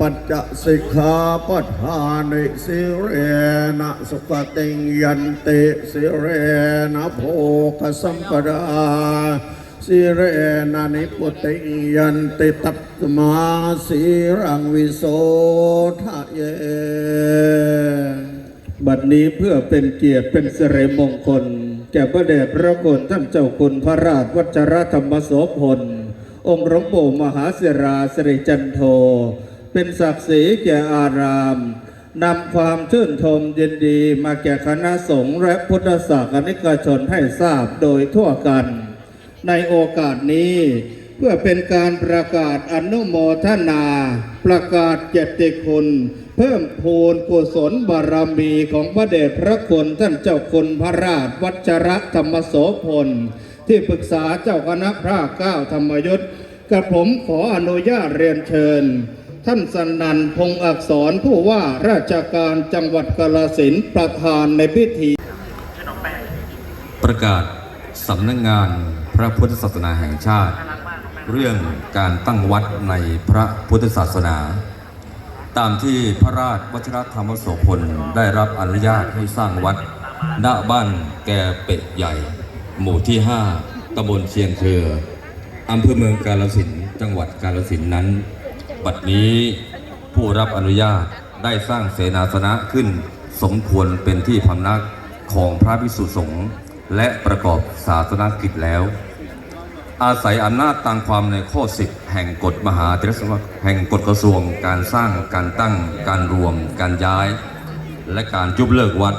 ปัจจสิกขาปัฏฐานิสิเรนะสุขติงยันติสิเรนะโภคสัมปดาสิเรนะนิพุติงยันติตัตมาสีรังวิโสทะเย บัดนี้เพื่อเป็นเกียรติเป็นสิริมงคล แก่พระเดชพระคุณท่านเจ้าคุณพระราชวัชรธรรมโสพลองค์หลวงปู่มหาศิราสิริจันโท เป็นศักดิ์ศรีแก่อารามนำความชื่นชมยินดีมาแก่คณะสงฆ์และพุทธศาสนิกชนให้ทราบโดยทั่วกัน ในโอกาสนี้เพื่อเป็นการประกาศอนุโมทนา ประกาศเกียรติคุณ เพิ่มพูนกุศลบารมีของพระเดชพระคุณท่านเจ้าคุณพระราชวัชรธรรมโสพล ที่ปรึกษาเจ้าคณะพระเก้าธรรมยุทธกระผมขออนุญาตเรียนเชิญ ท่านสนันพงศ์อักษรผู้ว่าราชการจังหวัดกาฬสินประธานในพิธี ประกาศสำนักงงานพระพุทธศาสนาแห่งชาติ เรื่องการตั้งวัดในพระพุทธศาสนา ตามที่พระราชวชิรธรรมโสพลได้รับอนุญาตให้สร้างวัดณบ้านแกเป็ดใหญ่ หมู่ที่ 5ตำบลเชียงเครืออำเภอเมืองกาลสินจังหวัดกาลสินนั้น บัดนี้ผู้รับอนุญาตได้สร้างเสนาสนะขึ้น สมควรเป็นที่พำนักของพระภิกษุสงฆ์และประกอบศาสนกิจแล้ว อาศัยอำนาจตามความในข้อ10แห่งกฎมหาเถรสมาแห่งกฎกระทรวงการสร้างการตั้งการรวม การย้าย และการยุบเลิกวัด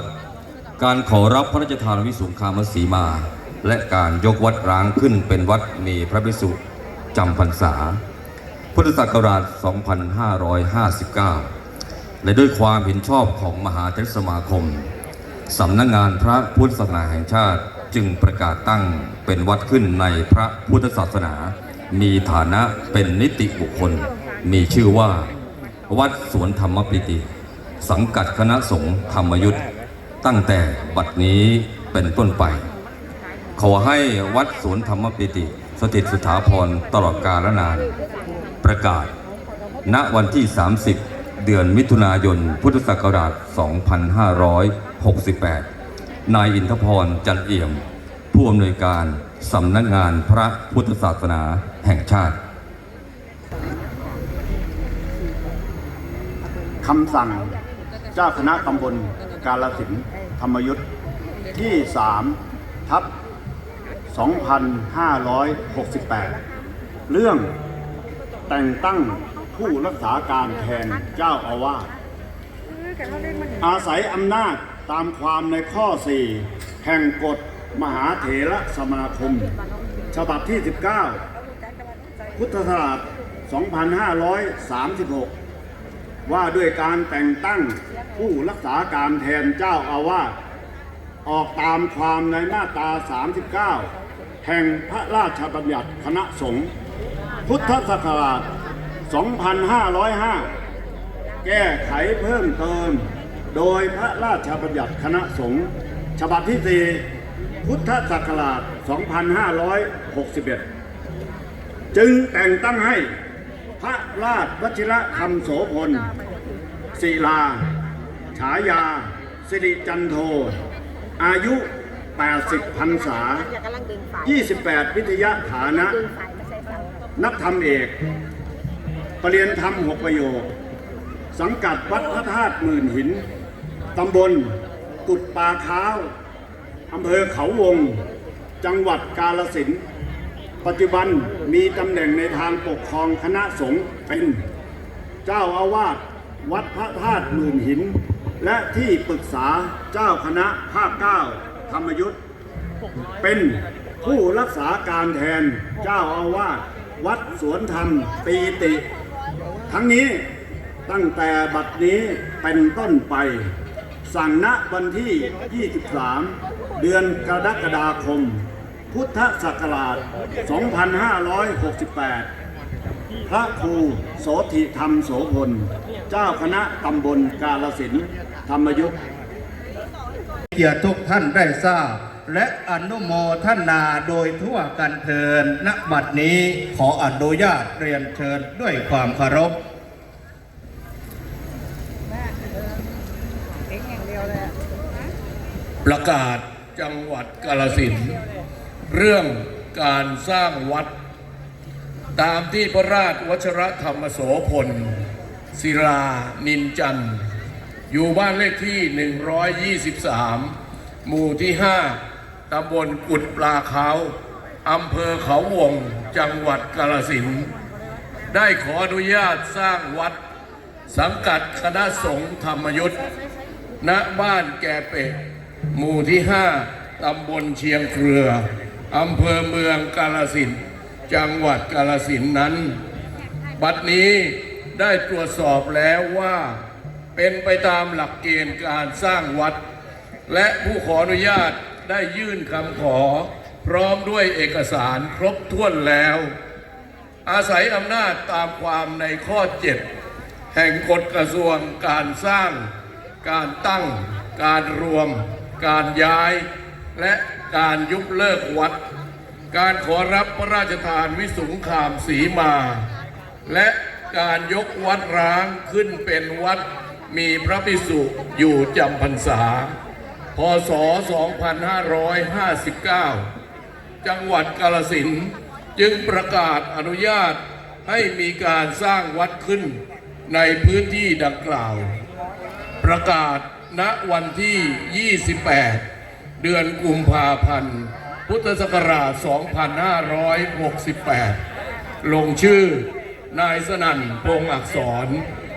การขอรับพระราชทานวิสุงคามสีมา และการยกวัดร้างขึ้นเป็นวัดมีพระภิกษุจำพรรษา พุทธศักราช 2559 และด้วยความเห็นชอบของมหาเทรสมาคม สำนักงานพระพุทธศาสนาแห่งชาติจึงประกาศตั้งเป็นวัดขึ้นในพระพุทธศาสนา มีฐานะเป็นนิติบุคคล มีชื่อว่า วัดสวนธรรมปิติ สังกัดคณะสงฆ์ธรรมยุทธ์ตั้งแต่บัดนี้เป็นต้นไป ขอให้วัดสวนธรรมปิติ สถิตสถาพรตลอดกาลนาน ประกาศ ณวันที่ 30 เดือนมิถุนายน พุทธศักราช 2568 นายอินทพรจันเอี่ยม ผู้อำนวยการสำนักงานพระพุทธศาสนาแห่งชาติคำสั่งเจ้าคณะตำบลกาลสินธุ์ธรรมยุทธ์ที่ 3 ทับ 2568 เรื่อง แต่งตั้งผู้รักษาการแทนเจ้าอาวาสอาศัยอำนาจตามความในข้อ 4 แห่งกฎมหาเถรสมาคม ฉบับที่ 19 พุทธศักราช2536 ว่าด้วยการแต่งตั้งผู้รักษาการแทนเจ้าอาวาสออกตามความในมาตรา 39 แห่งพระราชบัญญัติคณะสงฆ์ พุทธศักราช 2505 แก้ไขเพิ่มเติม โดยพระราชบัญญัติคณะสงฆ์ฉบับที่ 4 พุทธศักราช 2561 จึงแต่งตั้งให้พระราชวชิระคำโสพลศิลา ฉายา สิริจันโท อายุ 80พรรษา 28 วิทยาฐานะ นักธรรมเอกปรริยนธรรมหกประโยค สังกัดวัดพระธาตุหมื่นหิน ตำบล กุดปาค้าวอำเภอเขาวง จังหวัดกาลสินปัจจุบันมีตำแหน่งในทางปกครองคณะสงฆ์เป็นเจ้าอาวาสวัดพระธาตุหมื่นหิน และที่ปรึกษาเจ้าคณะภาคเก้าธรรมยุทธเป็นผู้รักษาการแทนเจ้าอาวาส วัดสวนธรรมปีติ ทั้งนี้ตั้งแต่บัดนี้เป็นต้นไป สั่งณวันที่ 23 เดือนกรกฎาคม พุทธศักราช 2568 พระครูโสธิธรรมโสพล เจ้าคณะตำบลกาลสินธรรมยุทธเกียรติทุกท่านได้ทราบ และอนุโมทนาโดยทั่วกันเทินณบัดนี้ขออนุญาตเรียนเชิญด้วยความเคารพประกาศจังหวัดกาลสินเรื่องการสร้างวัด ตามที่พระราชวัชรธรรมโสพลศิลานินจันอยู่บ้านเลขที่ 123 หมู่ที่ 5 ตำบลกุดปลาเขาอำเภอเขาวงจังหวัดกาลสินได้ขออนุญาตสร้างวัดสังกัดคณะสงฆ์ธรรมยุทธ์ณบ้านแกเป็ดหมู่ที่ 5ตำบลเชียงเครืออำเภอเมืองกาลสินจังหวัดกาลสินนั้น บัดนี้ได้ตรวจสอบแล้วว่าเป็นไปตามหลักเกณฑ์การสร้างวัด และผู้ขออนุญาต ได้ยื่นคำขอ พร้อมด้วยเอกสารครบถ้วนแล้ว อาศัยอำนาจตามความในข้อ 7 แห่งกฎกระทรวงการสร้าง การตั้ง การรวม การย้าย และการยุบเลิกวัด การขอรับพระราชทานวิสุงคามสีมา และการยกวัดร้างขึ้นเป็นวัดมีพระภิกษุอยู่จำพรรษา พศ 2559 จังหวัดกาลสินจึงประกาศอนุญาตให้มีการสร้างวัดขึ้นในพื้นที่ดังกล่าว ประกาศณวันที่ 28 เดือนกุมภาพันธ์ พุทธศักราช 2568 ลงชื่อนายสนั่นพงษ์อักษร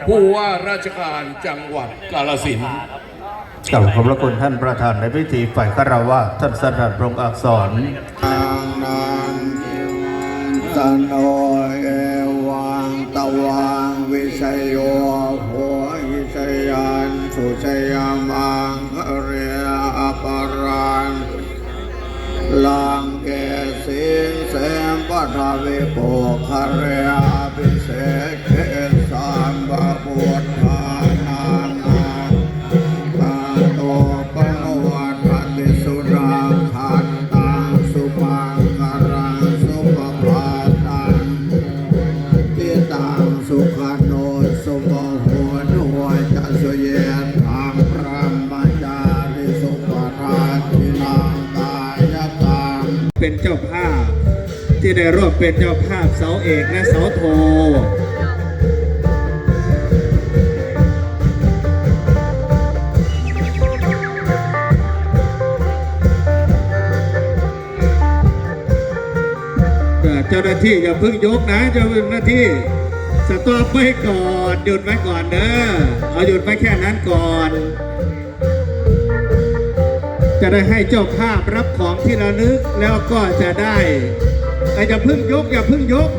ผู้ว่าราชการจังหวัดกาลสิน กล่าวขอบพระคุณท่านประธานในพิธีฝ่ายคารวะท่านสนัดรงอักษรทานตโนเอวังตวังวิชยโยโหหิชยันสุชยามังเรียอปรังลังเกสินเสมปัทวิโปคเรียปิเศษเกสามบาบุตธา ได้ร่วมเป็นเจ้าภาพเสาเอกและเสาโทเจ้าหน้าที่อย่าเพิ่งยกนะเจ้าหน้าที่สต็อปไว้ก่อนหยุดไว้ก่อนเด้อเอาหยุดไว้แค่นั้นก่อน จะได้ให้เจ้าภาพรับของที่ระลึกแล้วก็จะได้ แต่อย่าเพิ่งยกอย่าเพิ่งยก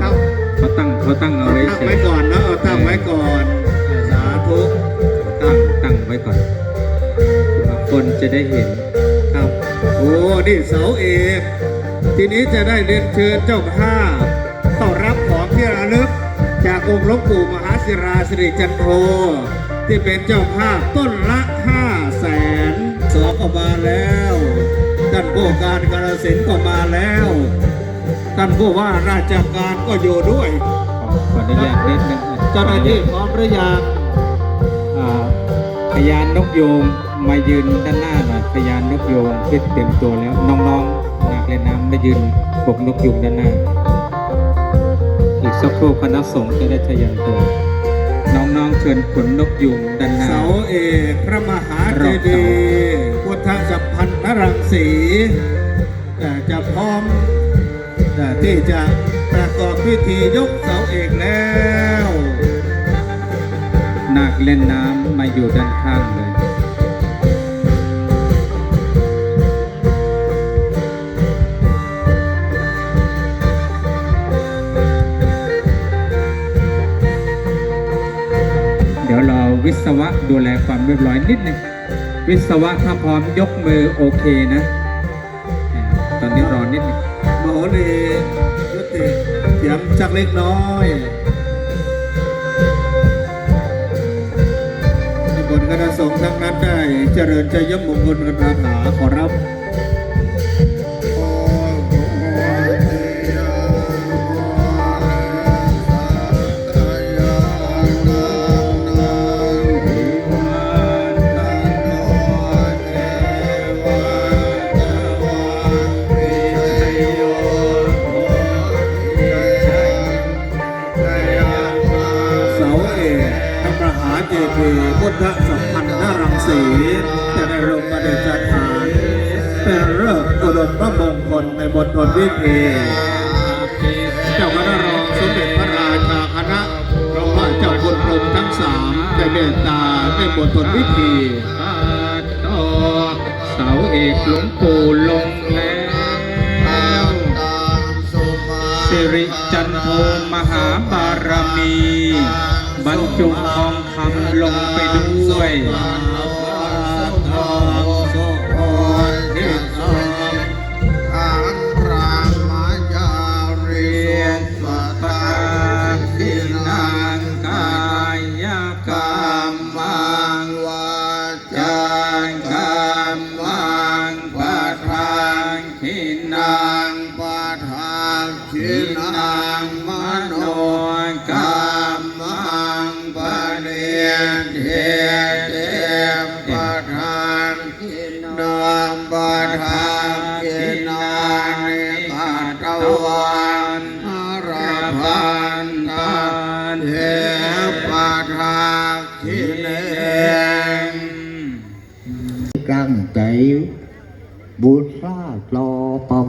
ครับเขาตั้งเขาตั้งเอาไว้ตั้งเฉไว้ยก่อนเนาะเอาตั้งไว้ก่อนสาธุตั้งตั้งไว้ก่อนคนจะได้เห็นครับโอ้นี่เสาเอกทีนี้จะได้เรียนเชิญเจ้าภาพเข้ารับของที่ระลึก จากองค์หลวงปู่มหาศิราสิริจันโทที่เป็นเจ้าภาพต้นละห้าแสนสองก็มาแล้ว ท่านผู้การกาฬสินธุ์ก็มาแล้ว ท่านผู้ว่าราชการก็อยู่ด้วยขออนุญาตนิดนึงเจ้าหน้าที่พร้อมหรือยังอ่าพยานนกโยงมายืนด้านหน้าหน่อยพยานนกโยงที่เตรียมตัวแล้วน้องๆนักเล่นน้ำมายืนปกนกยูงด้านหน้า อีกสักครู่คณะสงฆ์จะได้ทะยันตัวน้องๆเชิญขนนกยูงด้านหน้าเสาเอกพระมหาเจดีย์ พุทธสัพพันธรังสีแต่จะพร้อมแต่ที่จะประกอบพิธียกเสาเอกแล้วนักเล่นน้ำมาอยู่ด้านข้างเลยเดี๋ยวเราวิศวะดูแลความเรียบร้อยนิดนึง วิศวะถ้าพร้อมยกมือโอเคนะ ตอนนี้รอนิดนึงโมนียุติเสียงจักเล็กน้อยบนต์คณะสงฆ์ทั้งนั้นได้ เจริญใจยมงคลกันคาถาขอรับ วิธี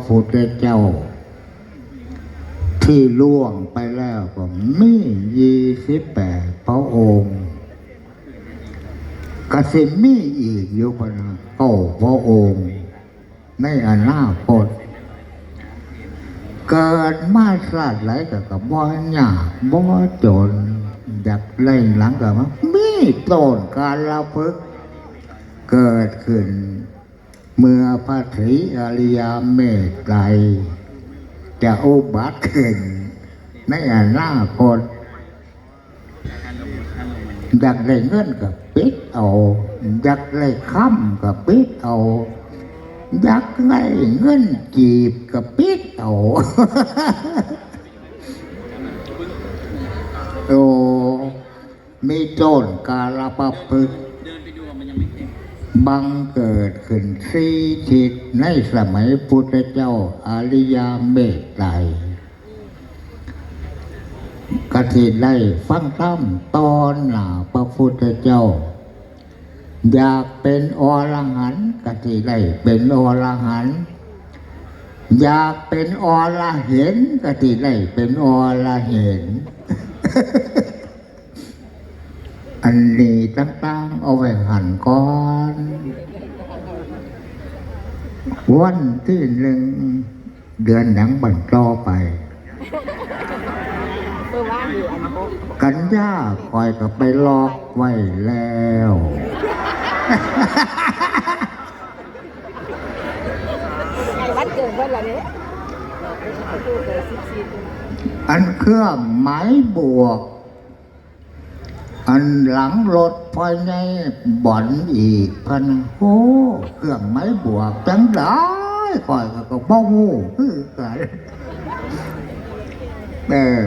พุทธเจ้า ที่ล่วงไปแล้วก็มียี่สิบแปดพระองค์กสิมีอีกอยู่พะนะเก้าพระองค์ในอนาคตเกิดมาสาดไหลกับกับบ่ยาบ่จนอยากเล่นหลังกับมามีต้นการละพึก เกิดขึ้น เมื่อพระศรีอริยเมตไตรจะอุบัติขึ้นในอนาคตอยากได้เงินกับปิดเอาอยากได้คำกับปิดเอาอยากได้เงินจีบกับปิดเอาโอ้มีโจรกาลประพฤกษ์ บังเกิดขึ้นสี่ทิศในสมัยพุทธเจ้าอาริยเมตไตรกติได้ฟังธรรมตอนหนาพระพุทธเจ้า อยากเป็นอรหันต์กติได้เป็นอรหันต์อยากเป็นอรเห็นกติได้เป็นอรเห็น อันนี้ต่างๆเอาไว้หันก่อน วันที่หนึ่งเดือนหนังบันต่อไป กันยาคอยกับไปลอกไว้แล้ววัดเกิดวันละเนี่ยอันเครื่องหมายบวก อันหลังรถไฟในบ่อนอีกพันโหเครื่องไม้บวกจังได้คอยก็บ่ฮู้คือกันเออ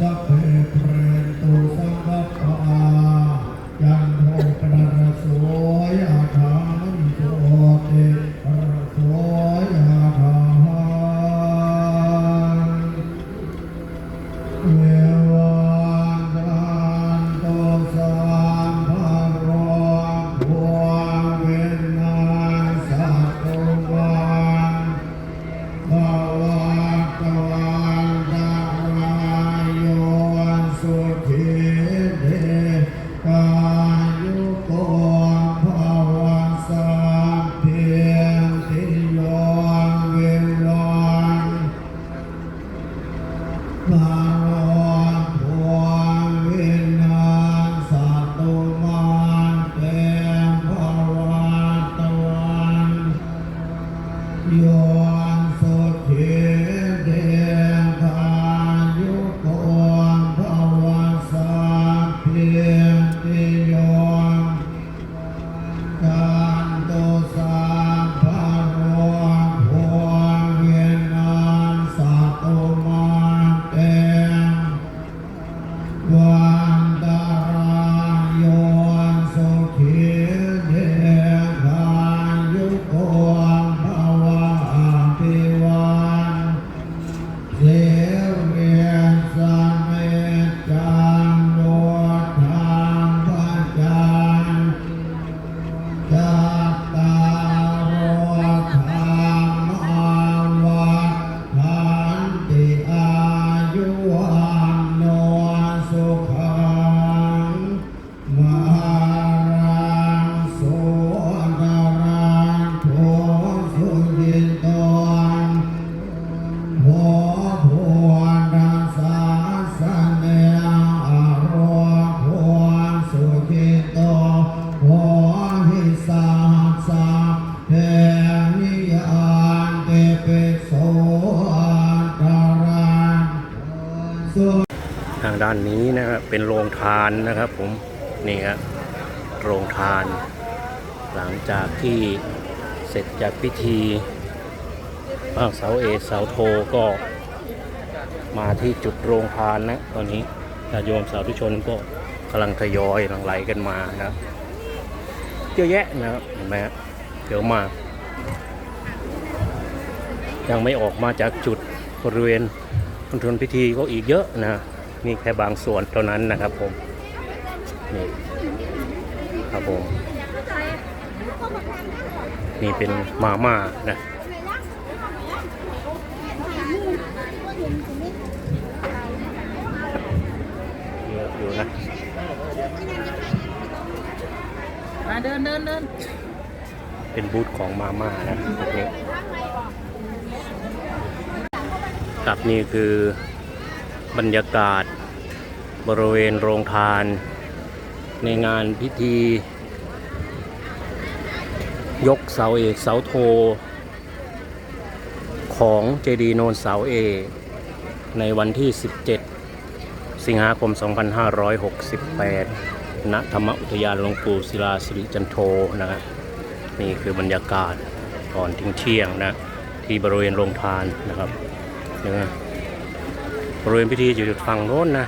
สั โานนะครับผมนี่ครับโรงทาน หลังจากที่เสร็จจากพิธีบ้างเสาเอกเสาโทก็มาที่จุดโรงทานนะตอนนี้ญาติโยมสาธุชนก็กำลังทยอยหลั่งไหลกันมานะเยอะแยะนะครับเห็นไหมฮะเยอะมาก ยังไม่ออกมาจากจุดบริเวณมณฑลพิธีก็อีกเยอะนะนี่แค่บางส่วนเท่านั้นนะครับผม นี่ครับผมนี่เป็นมาม่านะเยอะอยู่นะมาเดินเดินเดินเป็นบูธของมาม่านะตรงนี้ครับนี่คือบรรยากาศบริเวณโรงทาน ในงานพิธี ยกเสาเอกเสาโท ของเจดีโนนเสาเอกในวันที่ 17 สิงหาคม 2568 ณ ธรรมอุทยานหลวงปู่ศิลาสิริจันโทนะครับนี่คือบรรยากาศก่อนทิ้งเที่ยงนะ ที่บริเวณโรงทานนะครับนะบริเวณพิธีอยู่ฝั่งโน้นนะ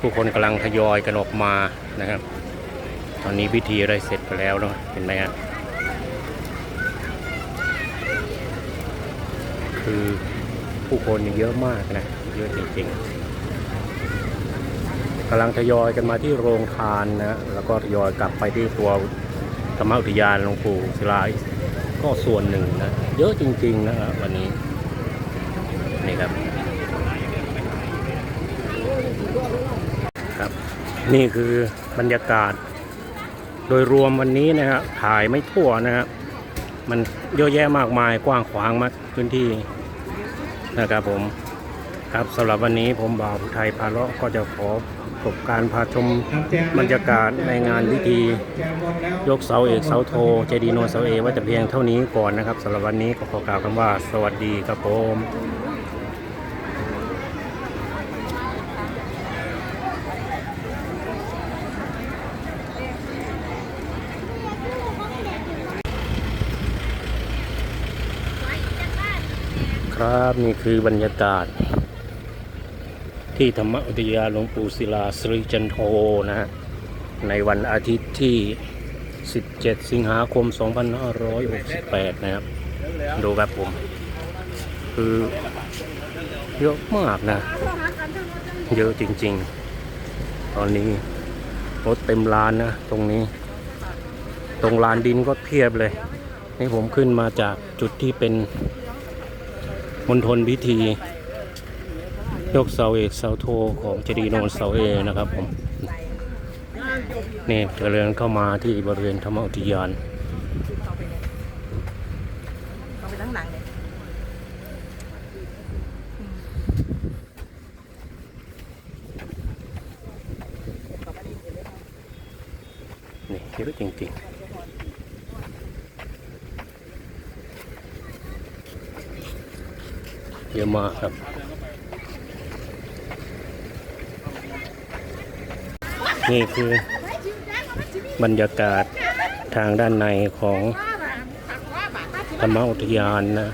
ผู้คนกำลังทยอยกันออกมา นะครับ ตอนนี้พิธีอะได้เสร็จไปแล้วเนาะเห็นไหมฮะคือผู้คนเยอะมากนะเยอะจริงๆกำลังทยอยกันมาที่โรงทานนะ แล้วก็ทยอยกลับไปที่ตัวธรรมอุทยานหลวงปู่ศิลาก็ส่วนหนึ่งนะ เยอะจริงๆนะครับวันนี้นี่ครับ นี่คือบรรยากาศ โดยรวมวันนี้นะครับถ่ายไม่ทั่วนะครับมันเยอะแยะมากมายกว้างขวางมากพื้นที่นะครับผมครับสำหรับวันนี้ผมบ่าวไทยพาเลาะก็จะขอจบการพาชมบรรยากาศในงานพิธี ยกเสาเอกเสาโทเจดีโนเสาเอกว้แต่เพียงเท่านี้ก่อนนะครับสำหรับวันนี้ก็ขอกล่าวคำว่า สวัสดีครับผม ครับ นี่คือบรรยากาศ ที่ธรรมอุทยาหลวงปู่ศิลาสริจันโทนะฮะในวันอาทิตย์ที่ 17 สิงหาคม 2568 นะครับ ดูครับผม คือเยอะมากนะ เยอะจริงๆ ตอนนี้รถเต็มลานนะ ตรงนี้ ตรงลานดินก็เพียบเลย นี่ผมขึ้นมาจากจุดที่เป็น มณฑลพิธี ยกเสาเอกเสาโทของเจดีย์โนนเสาเอกนะครับผมนี่เดินเข้ามาที่บริเวณธรรมอุทยานนี่เยอะจริงๆ ยอะมากครับนี่คือบรรยากาศทางด้านในของธรรมอุทยานนะ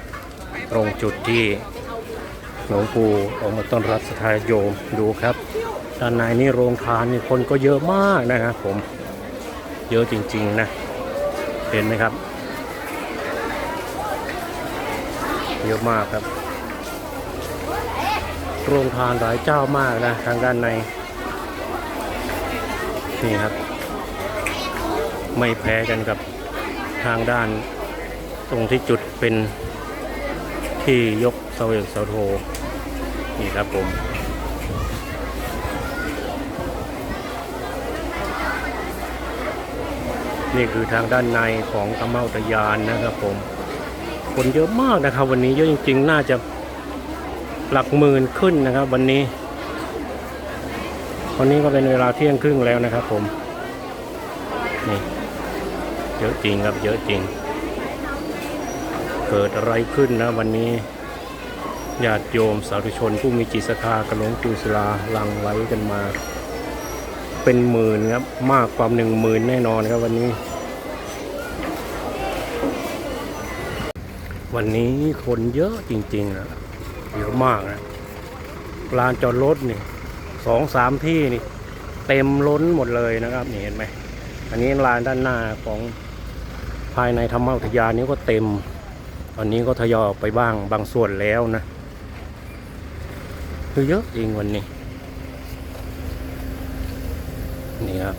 ตรงจุดที่หลวงปู่ออกมาต้อนรับสทายโยมดูครับ ด้านในนี่โรงทานนี่คนก็เยอะมากนะครับผมเยอะจริง ๆ นะ เห็นไหมครับ เยอะมากครับ โรงทานหลายเจ้ามากนะทางด้านใน นี่ครับ ไม่แพ้กันกับทางด้าน ตรงที่จุดเป็นที่ยกเสาเอกเสาโท นี่ครับผมนี่คือทางด้านในของธรรมอุทยานนะครับผม คนเยอะมากนะครับ วันนี้เยอะจริง ๆ น่าจะ หลักหมื่นขึ้นนะครับ วันนี้ วันนี้ก็เป็นเวลาเที่ยงครึ่งแล้วนะครับ ผมนี่เยอะจริงครับ เยอะจริง เกิดอะไรขึ้นนะ วันนี้ญาติโยมสาธุชน ผู้มีจิตศรัทธากับหลวงปู่ศิลาลังไหลกันมา เป็นหมื่นครับ มากกว่าหนึ่งหมื่นแน่นอนครับวันนี้ วันนี้คนเยอะจริงๆนะ เยอะมากนะลานจอดรถนี่สองสามที่นี่ เต็มล้นหมดเลยนะครับนี่เห็นไหมอันนี้ลานด้านหน้าของภายในธรรมอุทยานนี้ก็เต็มอันนี้ก็ทยอยออกไปบ้างบางส่วนแล้วนะ คือเยอะจริงวันนี้ นี่ครับ